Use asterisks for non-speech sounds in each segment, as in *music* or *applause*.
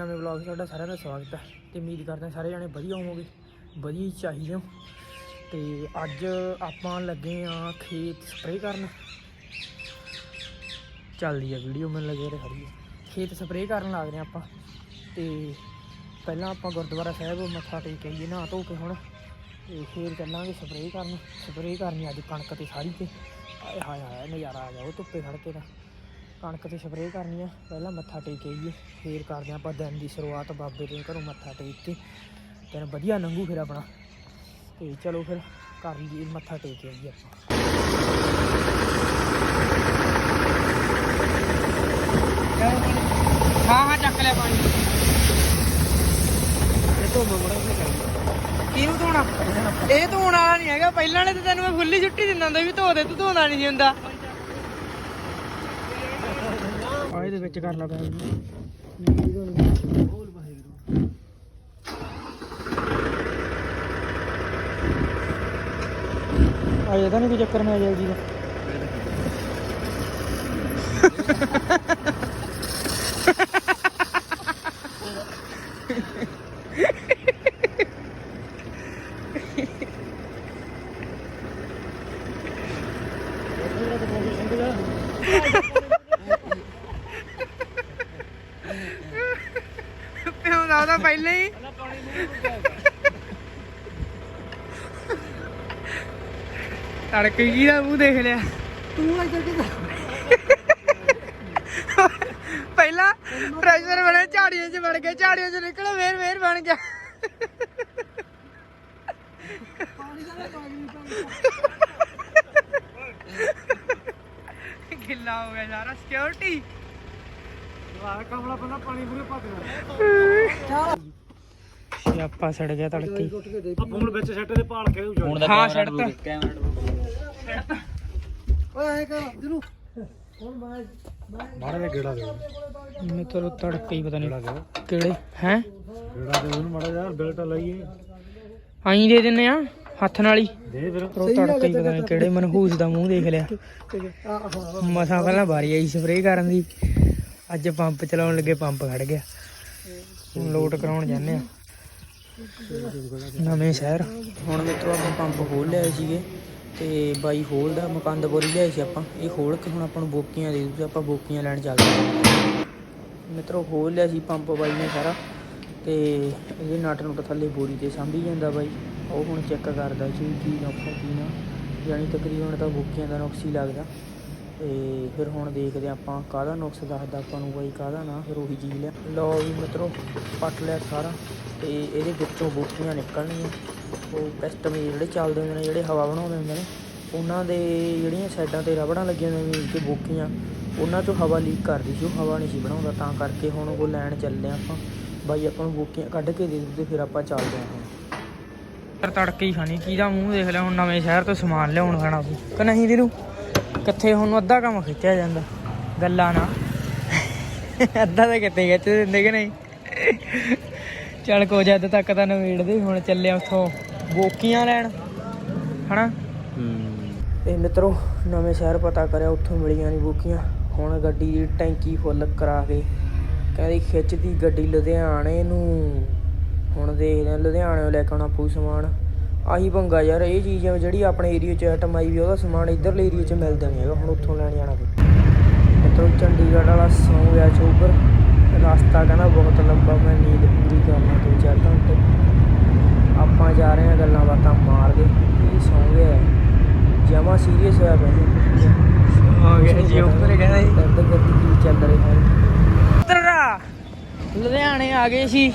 ਨਵੇਂ ਵਲੌਗ 'ਚ ਤੁਹਾਡਾ ਸਾਰਿਆਂ ਦਾ ਸਵਾਗਤ ਹੈ ਤੇ ਉਮੀਦ ਕਰਦੇ ਹਾਂ ਸਾਰੇ ਜਾਣੇ ਵਧੀਆ ਹੋਵੋਗੇ, ਵਧੀਆ ਹੀ ਚਾਹੀਦੇ ਹੋ। ਤੇ ਅੱਜ ਆਪਾਂ ਲੱਗੇ ਆ ਖੇਤ ਸਪਰੇਅ ਕਰਨ। ਚੱਲਦੀ ਆ ਵੀਡੀਓ ਮੈਨੂੰ ਲੱਗੇ ਤੇ ਖੜੀ ਹੈ। ਖੇਤ ਸਪਰੇਅ ਕਰਨ ਲੱਗ ਰਹੇ ਹਾਂ ਆਪਾਂ। ਤੇ ਪਹਿਲਾਂ ਆਪਾਂ ਗੁਰਦੁਆਰਾ ਸਾਹਿਬ ਮੱਥਾ ਟੇਕ ਕੇ ਆਈਏ, ਨਹਾ ਧੋ ਕੇ ਹੁਣ। ਤੇ ਫੇਰ ਚੱਲਾਂਗੇ ਸਪਰੇਅ ਕਰਨ। ਸਪਰੇਅ ਕਰਨੀ ਅੱਜ ਕਣਕ ਤੇ ਸਾਰੀ ਤੇ। ਆਏ ਹਾਏ ਹਾਏ, ਨਜ਼ਾਰਾ ਆ ਗਿਆ, ਉਹ ਧੁੱਪੇ ਖੜ ਕੇ ਦਾ ਕਣਕ ਤੇ ਸਪਰੇਅ ਕਰਨੀ ਆ। ਪਹਿਲਾਂ ਮੱਥਾ ਟੇਕ ਆਈਏ ਫੇਰ ਕਰਦੇ ਆਪਾਂ ਦਿਨ ਦੀ ਸ਼ੁਰੂਆਤ। ਬਾਬੇ ਦੇ ਘਰੋਂ ਮੱਥਾ ਟੇਕ ਕੇ ਦਿਨ ਵਧੀਆ ਲੰਘੂ ਫਿਰ ਆਪਣਾ। ਤੇ ਚਲੋ ਫਿਰ ਕਰ ਲਈਏ ਮੱਥਾ ਟੇਕ ਕੇ ਆਈਏ ਆਪਾਂ। ਹਾਂ ਹਾਂ ਚੱਕ ਲਿਆ ਪਾਣੀ। ਇਹ ਤੋਂ ਮਮੜਾ ਕਿਉਂ ਧੋਣਾ? ਇਹ ਧੋਣ ਵਾਲਾ ਨਹੀਂ ਹੈਗਾ ਪਹਿਲਾਂ ਨੇ ਤਾਂ ਤੈਨੂੰ ਮੈਂ ਫੁੱਲੀ ਛੁੱਟੀ ਦਿੰਦਾ ਹੁੰਦਾ ਵੀ ਧੋ ਦੇ ਤੂੰ ਧੋਣਾ ਨਹੀਂ ਹੁੰਦਾ। ਆ ਇਹਦੇ ਵਿੱਚ ਕਰ ਲਾ ਪੈ ਆ ਇਹਦਾ ਨਹੀਂ ਕੋਈ ਚੱਕਰ ਮੈਂ ਜਲਦੀ ਦਾ। *laughs* ਉਹਦਾ ਪਹਿਲਾਂ ਹੀ। ਤੜਕੇ ਜੀ ਦਾ ਮੂੰਹ ਦੇਖ ਲਿਆ? ਤੂੰ ਇੱਧਰ ਕਿੱਦਾਂ ਪਹਿਲਾਂ ਪ੍ਰੈਸ਼ਰ ਬਣੇ ਝਾੜੀਆਂ 'ਚ ਵੜ ਗਿਆ ਝਾੜੀਆਂ 'ਚ ਨਿਕਲੇ ਫੇਰ ਫੇਰ ਬਣ ਗਿਆ। ਗਿੱਲਾ ਹੋ ਗਿਆ ਸਾਰਾ ਸਿਕਿਉਰਿਟੀ ਕਮਲਾ ਪਾਣੀ ਪੂਰੇ ਸਿਆਪਾ ਸੜ ਗਿਆ ਤੜਕੇ। ਆ ਫੋਨ ਵਿੱਚ ਸੈੱਟ ਦੇ ਭਾਲ ਕੇ ਉਹ ਹਾਂ ਛੱਡਤਾ ਓਏ ਐ ਕਰ ਜਰੂ ਹੁਣ ਮੈਂ ਮਾਰੇ ਦੇ। ਗੇੜਾ ਦੇ ਮਿੱਤਰ ਤੜਕੇ ਹੀ ਪਤਾ ਨਹੀਂ ਕਿਹੜੇ ਹੈ? ਗੇੜਾ ਦੇ ਉਹਨੂੰ ਮਾੜਾ ਯਾਰ ਬੈਲਟ ਲਾਈਏ। ਆਈ ਦੇ ਦਿੰਨੇ ਆ ਹੱਥ ਨਾਲ ਹੀ। ਦੇ ਫਿਰ। ਉਹ ਤੜਕੇ ਹੀ ਪਤਾ ਨਹੀਂ ਕਿਹੜੇ ਮਨਹੂਸ ਦਾ ਮੂੰਹ ਦੇਖ ਲਿਆ। ਮਸਾਂ ਪਹਿਲਾਂ ਵਾਰੀ ਆਈ ਸਪਰੇਅ ਕਰਨ ਦੀ। ਅੱਜ ਪੰਪ ਚਲਾਉਣ ਲੱਗੇ, ਪੰਪ ਖੜ ਗਿਆ। ਹੁਣ ਲੋਡ ਕਰਾਉਣ ਜਾਂਦੇ ਆ ਨਵੇਂ ਸ਼ਹਿਰ। ਹੁਣ ਮਿੱਤਰੋ, ਆਪਾਂ ਪੰਪ ਖੋਲ ਲਿਆਏ ਸੀਗੇ ਤੇ ਬਾਈ ਖੋਲਦਾ ਮਕੰਦਪੁਰੀ ਲਿਆਏ ਸੀ ਆਪਾਂ। ਇਹ ਖੋਲ ਕੇ ਹੁਣ ਆਪਾਂ ਨੂੰ ਬੋਕੀਆਂ ਦੇ ਦੂ ਆਪਾਂ ਬੋਕੀਆਂ ਲੈਣ ਚੱਲਦੇ ਹਾਂ। ਮਿੱਤਰੋ ਖੋਲ ਲਿਆ ਸੀ ਪੰਪ ਬਾਈ ਨੇ ਸਾਰਾ ਤੇ ਇਹਦੇ ਨਟ ਨੁੱਟ ਥੱਲੇ ਬੋਰੀ ਤੇ ਸਾਂਭੀ ਜਾਂਦਾ ਬਾਈ। ਉਹ ਹੁਣ ਚੈੱਕ ਕਰਦਾ ਸੀ ਕੀ ਨੁਕਸ ਕੀ ਨਾ। ਯਾਨੀ ਤਕਰੀਬਨ ਤਾਂ ਬੋਕੀਆਂ ਦਾ ਨੁਕਸ ਹੀ ਲੱਗਦਾ। ਤੇ ਫਿਰ ਹੁਣ ਦੇਖਦੇ ਹਾਂ ਆਪਾਂ ਕਾਹਦਾ ਨੁਕਸ ਦੱਸਦਾ ਆਪਾਂ ਨੂੰ ਬਾਈ ਕਾਹਦਾ ਨਾ ਫਿਰ ਉਹੀ ਚੀਜ਼ ਲਿਆ ਲਓ ਵੀ ਮਿੱਤਰੋ ਪੱਟ ਲਿਆ ਸਾਰਾ ਤੇ ਇਹਦੇ ਵਿੱਚੋਂ ਬੋਕੀਆਂ ਨਿਕਲਣਗੀਆਂ ਉਹ ਪਿਸਟਨ ਜਿਹੜੇ ਚੱਲਦੇ ਹੁੰਦੇ ਨੇ ਜਿਹੜੇ ਹਵਾ ਬਣਾਉਂਦੇ ਹੁੰਦੇ ਨੇ ਉਹਨਾਂ ਦੇ ਜਿਹੜੀਆਂ ਸਾਈਡਾਂ ਤੇ ਰਬੜਾਂ ਲੱਗੀਆਂ ਹੁੰਦੀਆਂ ਨੇ ਕਿ ਬੋਕੀਆਂ ਉਹਨਾਂ ਚੋਂ ਹਵਾ ਲੀਕ ਕਰਦੀ ਸੀ ਉਹ ਹਵਾ ਨਹੀਂ ਸੀ ਬਣਾਉਂਦਾ। ਤਾਂ ਕਰਕੇ ਹੁਣ ਉਹ ਲੈਣ ਚੱਲਦੇ ਹਾਂ ਆਪਾਂ। ਬਾਈ ਆਪਾਂ ਨੂੰ ਬੋਕੀਆਂ ਕੱਢ ਕੇ ਦੇ ਦਿੱਤੇ ਫਿਰ ਆਪਾਂ ਚੱਲਦੇ ਹਾਂ ਹੁਣ। ਤੜਕੇ ਹੀ ਖਾਣੀ ਕਿਹਦਾ ਮੂੰਹ ਦੇਖ ਲਿਆ ਹੁਣ ਨਵੇਂ ਸ਼ਹਿਰ ਤੋਂ ਸਮਾਨ ਲਿਆਉਣ ਖਾਣਾ ਸੀ। ਕਿ ਨਹੀਂ ਵੀਰੂ? ਕਿੱਥੇ ਹੁਣ ਅੱਧਾ ਕੰਮ ਖਿੱਚਿਆ ਜਾਂਦਾ ਗੱਲਾਂ ਨਾ ਅੱਧਾ ਤਾਂ ਕਿੱਥੇ ਖਿੱਚ ਦਿੰਦੇ ਕਿ ਨਹੀਂ? ਚੱਲ ਕੋ ਜਦ ਤੱਕ ਤਾਂ ਨਵੇੜਦੇ ਹੁਣ ਚੱਲੇ ਉੱਥੋਂ ਬੋਕੀਆਂ ਲੈਣ ਹਨਾ? ਇਹ ਮਿੱਤਰੋ ਨਵੇਂ ਸ਼ਹਿਰ ਪਤਾ ਕਰਿਆ ਉੱਥੋਂ ਮਿਲੀਆਂ ਨਹੀਂ ਬੋਕੀਆਂ। ਹੁਣ ਗੱਡੀ ਦੀ ਟੈਂਕੀ ਫੁੱਲ ਕਰਾ ਕੇ ਕਹਿੰਦੀ ਖਿੱਚਦੀ ਗੱਡੀ ਲੁਧਿਆਣੇ ਨੂੰ। ਹੁਣ ਦੇਖਦੇ ਹਾਂ ਲੁਧਿਆਣੇ ਲੈ ਕੇ ਆਉਣਾ ਪਊ ਸਮਾਨ। ਆਹੀ ਪੰਗਾ ਯਾਰ ਇਹ ਚੀਜ਼ ਆ ਜਿਹੜੀ ਆਪਣੇ ਏਰੀਆ 'ਚ ਆਈਟਮ ਆਈ ਵੀ ਉਹਦਾ ਸਮਾਨ ਇਧਰਲੇ ਏਰੀਆ 'ਚ ਮਿਲਦਾ ਨਹੀਂ ਹੈਗਾ ਹੁਣ ਉੱਥੋਂ ਲੈਣ ਜਾਣਾ ਪਊ ਮਿੱਤਰੋ ਚੰਡੀਗੜ੍ਹ ਵਾਲਾ ਸੌਂ ਗਿਆ ਚੋਬਰ ਰਸਤਾ ਕਹਿੰਦਾ ਬਹੁਤ ਲੰਬਾ ਮੈਂ ਨੀਂਦ ਪੂਰੀ ਕਰਨਾ ਦੋ ਚਾਰ ਘੰਟੇ। ਆਪਾਂ ਜਾ ਰਹੇ ਹਾਂ ਗੱਲਾਂ ਬਾਤਾਂ ਮਾਰ ਕੇ ਇਹ ਸੌਂ ਗਿਆ ਜਮਾ ਸੀਰੀਅਸ ਹੋਇਆ ਪਿਆ। ਹੋ ਗਿਆ ਜੀ ਉੱਪਰ ਕਹਿੰਦਾ ਜੀ ਦਰਦ ਕਰਦੀ ਕੀ ਚੱਲ ਰਿਹਾ ਹੈ। ਤਰਾ ਲੁਧਿਆਣੇ ਆ ਗਏ ਸੀ।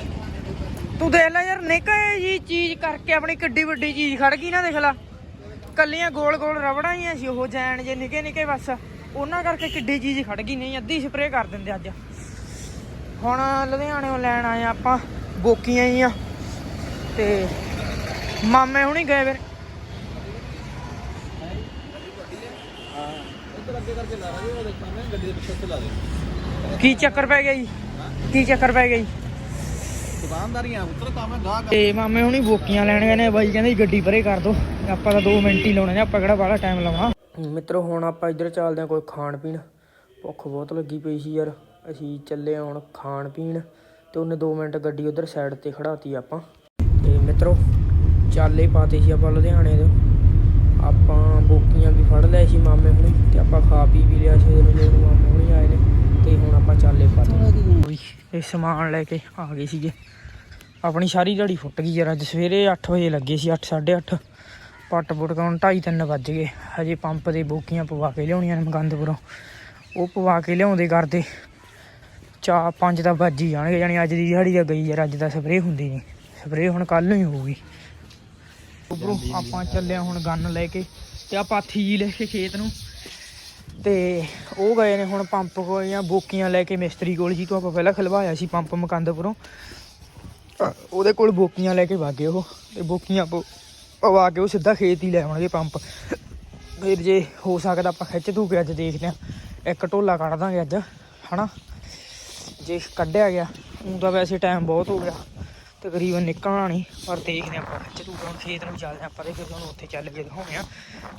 ਤੂੰ ਦੇਖ ਲੈ ਯਾਰ, ਨਿੱਕੇ ਜੀ ਚੀਜ਼ ਕਰਕੇ ਆਪਣੀ ਕਿੱਡੀ ਵੱਡੀ ਚੀਜ਼ ਖੜ ਗਈ ਨਾ, ਦੇਖ ਲੈ। ਕੱਲੀਆਂ ਗੋਲ ਗੋਲ ਰਬੜਾਂ ਹੀ ਸੀ, ਉਹ ਜੈਨ ਜੇ ਨਿੱਕੇ ਨਿੱਕੇ ਬਸ। ਉਹਨਾਂ ਕਰਕੇ ਕਿੱਡੀ ਚੀਜ਼ ਖੜ ਗਈ, ਨਹੀਂ, ਅੱਧੀ ਸਪਰੇਅ ਕਰ ਦਿੰਦੇ ਅੱਜ। ਹੁਣ ਲੁਧਿਆਣੇੋਂ ਲੈਣ ਆਏ ਆਪਾਂ ਬੋਕੀਆਂ ਹੀ ਆ। ਤੇ ਮਾਮੇ ਹੁਣੀ ਗਏ ਫਿਰ। ਕੀ ਚੱਕਰ ਪੈ ਗਿਆ ਜੀ? ਕੀ ਚੱਕਰ ਪੈ ਗਿਆ ਜੀ? ਦੁਕਾਨਦਾਰੀਆਂ ਗਾਹ ਤੇ ਮਾਮੇ ਹੁਣੀ ਬੋਕੀਆਂ ਲੈਣ ਗਏ ਨੇ ਬਾਈ ਕਹਿੰਦੇ ਗੱਡੀ ਪਰੇ ਕਰ ਦੋ। ਆਪਾਂ ਤਾਂ 2 ਮਿੰਟ ਹੀ ਲਾਉਣੇ ਨੇ ਆਪਾਂ ਕਿਹੜਾ ਬਾਹਲਾ ਟਾਈਮ ਲਾਉਣਾ। ਮਿੱਤਰੋ ਹੁਣ ਆਪਾਂ ਇੱਧਰ ਚੱਲਦੇ ਹਾਂ ਕੋਈ ਖਾਣ ਪੀਣ। ਭੁੱਖ ਬਹੁਤ ਲੱਗੀ ਪਈ ਸੀ ਯਾਰ। ਅਸੀਂ ਚੱਲੇ ਹੁਣ ਖਾਣ ਪੀਣ ਤੇ ਉਹਨੇ 2 ਮਿੰਟ ਗੱਡੀ ਉਧਰ ਸਾਈਡ ਤੇ ਖੜਾਤੀ ਆਪਾਂ। ਤੇ ਮਿੱਤਰੋ ਚਾਲੇ ਪਾਤੇ ਸੀ ਆਪਾਂ ਲੁਧਿਆਣੇ ਤੋਂ। ਆਪਾਂ ਬੋਕੀਆਂ ਵੀ ਫੜ ਲਏ ਸੀ ਮਾਮੇ ਹੁਣੇ ਤੇ ਆਪਾਂ ਖਾ ਪੀ ਵੀ ਲਿਆ ਸੀ ਉਹਨੂੰ ਜਦੋਂ ਮਾਮੇ ਹੁਣੇ ਆਏ ਨੇ ਤੇ ਹੁਣ ਆਪਾਂ ਚਾਲੇ ਪਾਤੇ ਵੀ ਸਮਾਨ ਲੈ ਕੇ ਆ ਗਏ ਸੀਗੇ। ਆਪਣੀ ਸਾਰੀ ਦਿਹਾੜੀ ਫੁੱਟ ਗਈ ਯਾਰ, ਅੱਜ ਸਵੇਰੇ 8 ਵਜੇ ਲੱਗੇ ਸੀ 8 8:30 ਪੱਟ ਪੁੱਟ ਕਾਉਣ 2:30 3 ਵੱਜ ਗਏ। ਹਜੇ ਪੰਪ ਦੇ ਬੋਕੀਆਂ ਪਵਾ ਕੇ ਲਿਆਉਣੀਆਂ ਨੇ ਮਕੰਦਪੁਰੋਂ ਉਹ ਪਵਾ ਕੇ ਲਿਆਉਂਦੇ ਕਰਦੇ। ਚਾ ਪੰਜ ਤਾਂ ਵੱਜ ਹੀ ਜਾਣਗੇ, ਜਾਣੀ ਅੱਜ ਦੀ ਦਿਹਾੜੀ ਤਾਂ ਗਈ ਯਾਰ, ਅੱਜ ਤਾਂ ਸਪਰੇਅ ਹੁੰਦੀ ਨਹੀਂ। ਸਪਰੇਅ ਹੁਣ ਕੱਲ ਨੂੰ ਹੀ ਹੋਊਗੀ। ਉਪਰੋਂ ਆਪਾਂ ਚੱਲਿਆ ਹੁਣ ਗੰਨ ਲੈ ਕੇ ਤੇ ਆ ਪਾਥੀ ਜੀ ਲੈ ਕੇ ਖੇਤ ਨੂੰ। ਤੇ ਉਹ ਗਏ ਨੇ ਹੁਣ ਪੰਪ ਕੋਲ ਜਾਂ ਬੋਕੀਆਂ ਲੈ ਕੇ ਮਿਸਤਰੀ ਕੋਲ ਜੀ ਤੋਂ ਆਪਾਂ ਪਹਿਲਾਂ ਖਲਵਾਇਆ ਸੀ ਪੰਪ ਮਕੰਦਪੁਰੋਂ। ਉਹਦੇ ਕੋਲ ਬੋਕੀਆਂ ਲੈ ਕੇ ਵਾਗੇ ਉਹ ਤੇ ਬੋਕੀਆਂ ਪਵਾ ਕੇ ਉਹ ਸਿੱਧਾ ਖੇਤ ਹੀ ਲੈ ਆਉਣਗੇ ਪੰਪ। ਫਿਰ ਜੇ ਹੋ ਸਕਦਾ ਆਪਾਂ ਖਿੱਚ ਧੂ ਕੇ ਅੱਜ ਦੇਖਦੇ ਆ ਇੱਕ ਢੋਲਾ ਕੱਢ ਦਾਂਗੇ ਅੱਜ, ਹਨਾ? ਜੇ ਕੱਢਿਆ ਗਿਆ ਊਂ ਤਾਂ ਵੈਸੇ ਟਾਈਮ ਬਹੁਤ ਹੋ ਗਿਆ। ਤਕਰੀਬਨ ਨਿਕਲਣਾ ਨਹੀਂ, ਪਰ ਦੇਖਦੇ ਆਪਾਂ ਖਿੱਚ ਹੁਣ ਖੇਤ ਨੂੰ ਚੱਲਦੇ ਆਪਾਂ ਤੇ ਫਿਰ ਤੁਹਾਨੂੰ ਉੱਥੇ ਚੱਲ ਕੇ ਦਿਖਾਉਂਦੇ ਆ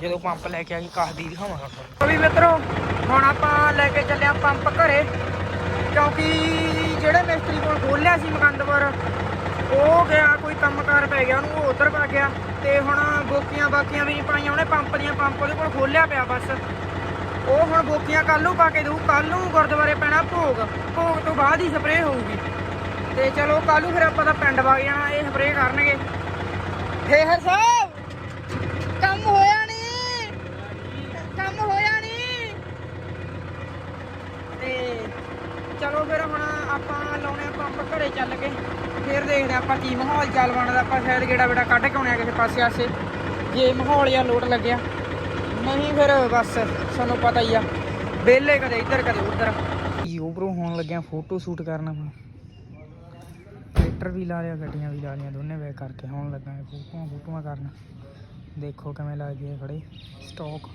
ਜਦੋਂ ਪੰਪ ਲੈ ਕੇ ਆ ਗਈ ਕਾਹਦੀ ਦਿਖਾਵਾਂਗਾ ਤੁਹਾਨੂੰ। ਵੀ ਮਿੱਤਰੋ, ਹੁਣ ਆਪਾਂ ਲੈ ਕੇ ਚੱਲੇ ਆ ਪੰਪ ਘਰੇ। ਕਿਉਂਕਿ ਜਿਹੜੇ ਮਿਸਤਰੀ ਕੋਲ ਖੋਲਿਆ ਸੀ ਮਕੰਦਪੁਰ, ਉਹ ਗਿਆ, ਕੋਈ ਕੰਮਕਾਰ ਪੈ ਗਿਆ, ਉਹਨੂੰ ਉਹ ਉਧਰ ਪਾ ਗਿਆ। ਤੇ ਹੁਣ ਬੋਕੀਆਂ ਬਾਕੀਆਂ ਵੀ ਨਹੀਂ ਪਾਈਆਂ, ਉਹਨੇ ਪੰਪ ਦੀਆਂ ਪੰਪ ਉਹਦੇ ਕੋਲ ਖੋਲਿਆ ਪਿਆ ਬਸ। ਉਹ ਹੁਣ ਬੋਕੀਆਂ ਕੱਲ ਨੂੰ ਪਾ ਕੇ ਦਊ ਕੱਲ ਨੂੰ ਗੁਰਦੁਆਰੇ ਪੈਣਾ ਭੋਗ। ਭੋਗ ਤੋਂ ਬਾਅਦ ਹੀ ਸਪਰੇਅ ਹੋਊਗੀ। ਤੇ ਚਲੋ ਕੱਲ ਨੂੰ ਫਿਰ ਆਪਾਂ ਤਾਂ ਪਿੰਡ ਵਗ ਜਾਣਾ ਇਹ ਸਪਰੇਅ ਕਰਨਗੇ। ਫੇਹਰ ਸਾਹਿਬ ਕੰਮ ਹੋਇਆ ਨਹੀਂ ਕੰਮ ਹੋਇਆ ਨਹੀਂ ਤੇ ਚਲੋ ਫਿਰ ਹੁਣ ਆਪਾਂ ਲਾਉਣੇ ਆ ਪੰਪ ਘਰੇ ਚੱਲ ਕੇ ਫਿਰ ਦੇਖਦੇ ਆਪਾਂ ਕੀ ਮਾਹੌਲ ਚੱਲ ਬਣਦਾ। ਆਪਾਂ ਸ਼ਾਇਦ ਗੇੜਾ ਬੇੜਾ ਕੱਢ ਕੇ ਆਉਣੇ ਆ ਕਿਸੇ ਪਾਸੇ ਆਸੇ। ਜੇ ਮਾਹੌਲ ਜਾਂ ਲੋਟ ਲੱਗਿਆ। ਨਹੀਂ ਫਿਰ ਬਸ ਤੁਹਾਨੂੰ ਪਤਾ ਹੀ ਆ। ਵਿਹਲੇ ਕਦੇ ਇੱਧਰ ਕਦੇ ਉੱਧਰ। ਯੂਬਰੋ ਹੋਣ ਲੱਗਿਆ ਫੋਟੋ ਸ਼ੂਟ ਕਰਨਾ ਮੈਂ। ਟਰੈਕਟਰ ਵੀ ਲਾ ਲਿਆ, ਗੱਡੀਆਂ ਵੀ ਲਾ ਲਿਆ ਦੋਨੇ ਵੇ ਕਰਕੇ ਹੁਣ ਲੱਗਾ ਫੋਟੋਆਂ ਫੋਟੋਆਂ ਕਰਨ। ਦੇਖੋ ਕਿਵੇਂ ਲੱਗਦੀ ਹੈ ਖੜੇ ਸਟਾਕ